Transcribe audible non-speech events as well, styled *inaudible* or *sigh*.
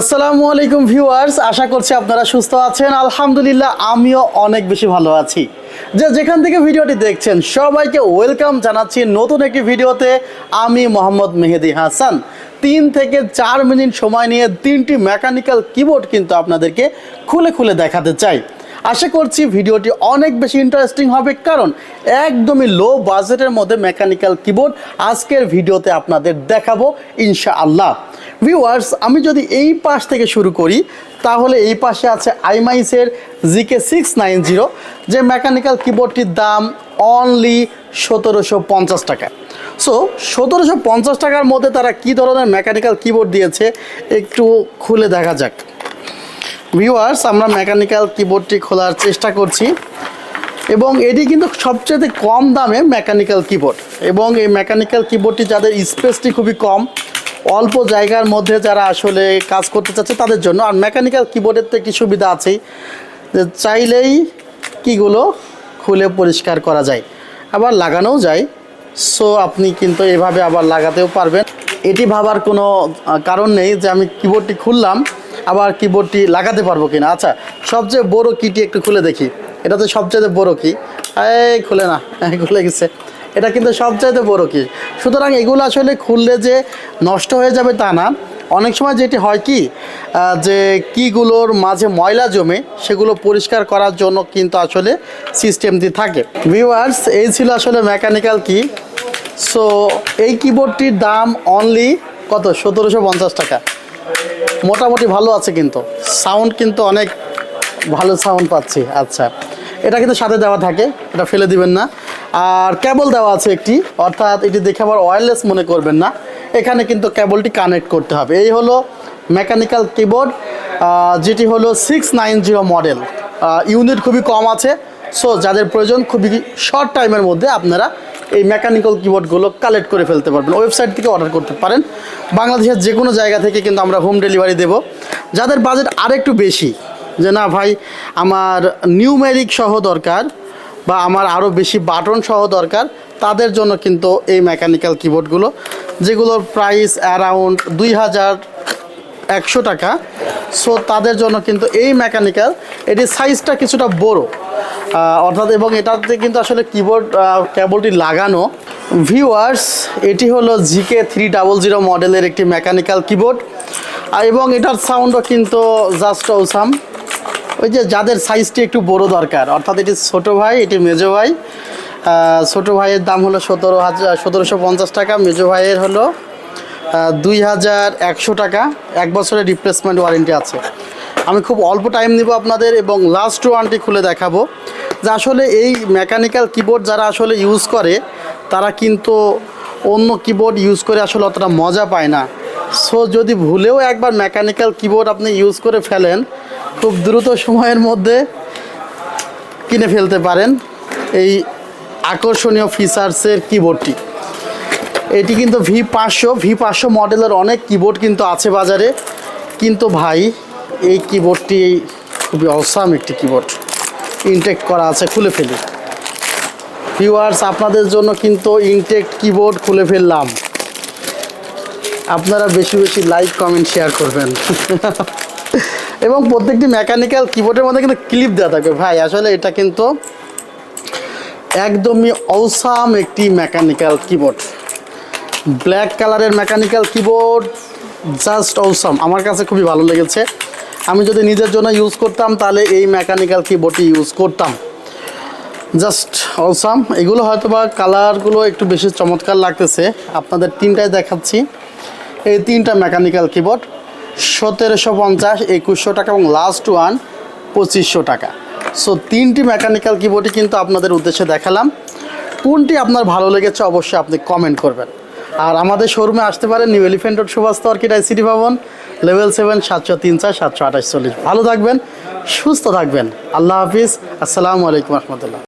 আসসালামু আলাইকুম ভিউয়ার্স, আশা করছি আপনারা সুস্থ আছেন। আলহামদুলিল্লাহ, আমিও অনেক বেশি ভালো আছি। যে যেখান থেকে ভিডিওটি দেখছেন, সবাইকে ওয়েলকাম জানাচ্ছি নতুন একটি ভিডিওতে। আমি মোহাম্মদ মেহেদি হাসান। তিন থেকে চার মিনিট সময় নিয়ে তিনটি মেকানিক্যাল কিবোর্ড কিন্তু আপনাদেরকে খুলে খুলে দেখাতে চাই। আশা করছি ভিডিওটি অনেক বেশি ইন্টারেস্টিং হবে, কারণ একদমই লো বাজেটের মধ্যে মেকানিক্যাল কিবোর্ড আজকের ভিডিওতে আপনাদের দেখাবো, ইনশাআল্লাহ। ভিউয়ার্স আমি যদি এই পাশ থেকে শুরু করি, তাহলে এই পাশে আছে আইমাইসের জিকে সিক্স নাইন জিরো যে মেকানিক্যাল কিবোর্ডটির দাম অনলি সতেরোশো পঞ্চাশ টাকা। সো সতেরোশো পঞ্চাশ টাকার মধ্যে তারা কী ধরনের মেকানিক্যাল কিবোর্ড দিয়েছে, একটু খুলে দেখা যাক। ভিউয়ার্স আমরা মেকানিক্যাল কিবোর্ডটি খোলার চেষ্টা করছি। এবং এটি কিন্তু সবচেয়ে কম দামে মেকানিক্যাল কিবোর্ড এবং এই মেকানিক্যাল কিবোর্ডটি যাদের স্পেসটি খুবই কম অল্প জায়গার মধ্যে যারা আসলে কাজ করতে চাচ্ছে তাদের জন্য। আর মেকানিক্যাল কিবোর্ডের তো একটি সুবিধা আছেই, যে চাইলেই কিগুলো খুলে পরিষ্কার করা যায়। আবার লাগানোও যায়। সো আপনি কিন্তু এভাবে আবার লাগাতেও পারবেন। এটি ভাবার কোনো কারণ নেই যে আমি কিবোর্ডটি খুললাম, আবার কিবোর্ডটি লাগাতে পারব কিনা। আচ্ছা সবচেয়ে বড় কিটি একটু খুলে দেখি। এটা তো সবচেয়ে বড় কি এই, খুলে না, *laughs* খুলে গেছে। এটা কিন্তু সবচাইতে বড় কি? সুতরাং এগুলো আসলে খুললে যে নষ্ট হয়ে যাবে তা না। অনেক সময় যেটি হয় কি যে কিগুলোর মাঝে ময়লা জমে সেগুলো পরিষ্কার করার জন্য কিন্তু আসলে সিস্টেমটি থাকে। ভিউয়ার্স এই ছিল আসলে মেকানিক্যাল কি সো এই কিবোর্ডটির দাম অনলি কত? সতেরোশো পঞ্চাশ টাকা। মোটামুটি ভালো আছে কিন্তু। সাউন্ড কিন্তু অনেক ভালো সাউন্ড পাচ্ছি। আচ্ছা। এটা কিন্তু সাথে দেওয়া থাকে। এটা ফেলে দিবেন না। আর কেবল দেওয়া আছে একটি। অর্থাৎ এটি দেখে আবার ওয়্যারলেস মনে করবেন না। এখানে কিন্তু কেবলটি কানেক্ট করতে হবে। এই হলো মেকানিক্যাল কিবোর্ড যেটি হলো six nine zero model unit খুবই কম আছে। সো যাদের প্রয়োজন খুবই শর্ট টাইমের মধ্যে আপনারা এই মেকানিক্যাল কিবোর্ডগুলো কালেক্ট করে ফেলতে পারবেন। ওয়েবসাইট থেকে অর্ডার করতে পারেন। বাংলাদেশের যে কোনো জায়গা থেকে কিন্তু আমরা হোম ডেলিভারি দেব। যাদের বাজেট আরেকটু বেশি, যে না ভাই, আমার নিউমেরিক সহ দরকার। বা আমার আরও বেশি বাটন সহ দরকার, তাদের জন্য কিন্তু এই মেকানিক্যাল কিবোর্ডগুলো যেগুলোর প্রাইস অ্যারাউন্ড দুই হাজার একশো টাকা। সো তাদের জন্য কিন্তু এই মেকানিক্যাল এটির সাইজটা কিছুটা বড়। অর্থাৎ এবং এটাতে কিন্তু আসলে কিবোর্ড কেবলটি লাগানো। ভিউয়ার্স এটি হলো জিকে থ্রি ডাবল জিরো মডেলের একটি মেকানিক্যাল কিবোর্ড এবং এটার সাউন্ডও কিন্তু জাস্ট ওসাম ওই যে যাদের সাইজটি একটু বড় দরকার, অর্থাৎ এটি ছোটো ভাই, এটি মেজো ভাই। ছোটো ভাইয়ের দাম হলো সতেরো হাজার সতেরোশো পঞ্চাশ টাকা, মেজো ভাইয়ের হলো দুই হাজার একশো টাকা। এক বছরের রিপ্লেসমেন্ট ওয়ারেন্টি আছে। আমি খুব অল্প টাইম নিব আপনাদের এবং লাস্ট ওয়ানটি খুলে দেখাবো। যে আসলে এই মেকানিক্যাল কিবোর্ড যারা আসলে ইউজ করে, তারা কিন্তু অন্য কিবোর্ড ইউজ করে আসলে অতটা মজা পায় না। সো যদি ভুলেও একবার মেকানিক্যাল কিবোর্ড আপনি ইউজ করে ফেলেন খুব দ্রুত সময়ের মধ্যে কিনে ফেলতে পারেন এই আকর্ষণীয় ফিচার্সের কিবোর্ডটি। এটি কিন্তু ভি পাঁচশো ভি পাঁচশো মডেলের অনেক কিবোর্ড কিন্তু আছে বাজারে। কিন্তু ভাই, এই কিবোর্ডটি খুবই অসাম একটি কিবোর্ড। ইনটেক করা আছে, খুলে ফেলি। ভিউয়ার্স আপনাদের জন্য কিন্তু ইনটেক কিবোর্ড খুলে ফেললাম। আপনারা বেশি বেশি লাইক কমেন্ট শেয়ার করবেন। *laughs* এবং প্রত্যেকটি মেকানিক্যাল কিবোর্ডের মধ্যে কিন্তু ক্লিপ দেওয়া থাকবে। ভাই, আসলে এটা কিন্তু একদমই অসাম একটি মেকানিক্যাল কিবোর্ড ব্ল্যাক কালারের মেকানিক্যাল কিবোর্ড জাস্ট অসাম আমার কাছে খুবই ভালো লেগেছে। আমি যদি নিজের জন্য ইউজ করতাম, তাহলে এই মেকানিক্যাল কিবোর্ডটি ইউজ করতাম। জাস্ট অসাম এগুলো হয়তো বা কালারগুলো একটু বেশি চমৎকার লাগতেছে। আপনাদের তিনটায় দেখাচ্ছি। এই তিনটা মেকানিক্যাল কিবোর্ড সতেরোশো পঞ্চাশ, একুশশো টাকা এবং লাস্ট ওয়ান পঁচিশশো টাকা। সো তিনটি মেকানিক্যাল কিবোর্ডই কিন্তু আপনাদের উদ্দেশ্যে দেখালাম। কোনটি আপনার ভালো লেগেছে অবশ্যই আপনি কমেন্ট করবেন। আর আমাদের শোরুমে আসতে পারেন new elephant road Subhash orchid city Bhaban level seven সাতশো তিন চার, সাতশো আঠাশ চল্লিশ। ভালো থাকবেন, সুস্থ থাকবেন। আল্লাহ হাফিজ। আসসালামু আলাইকুম রহমতুল্লাহ।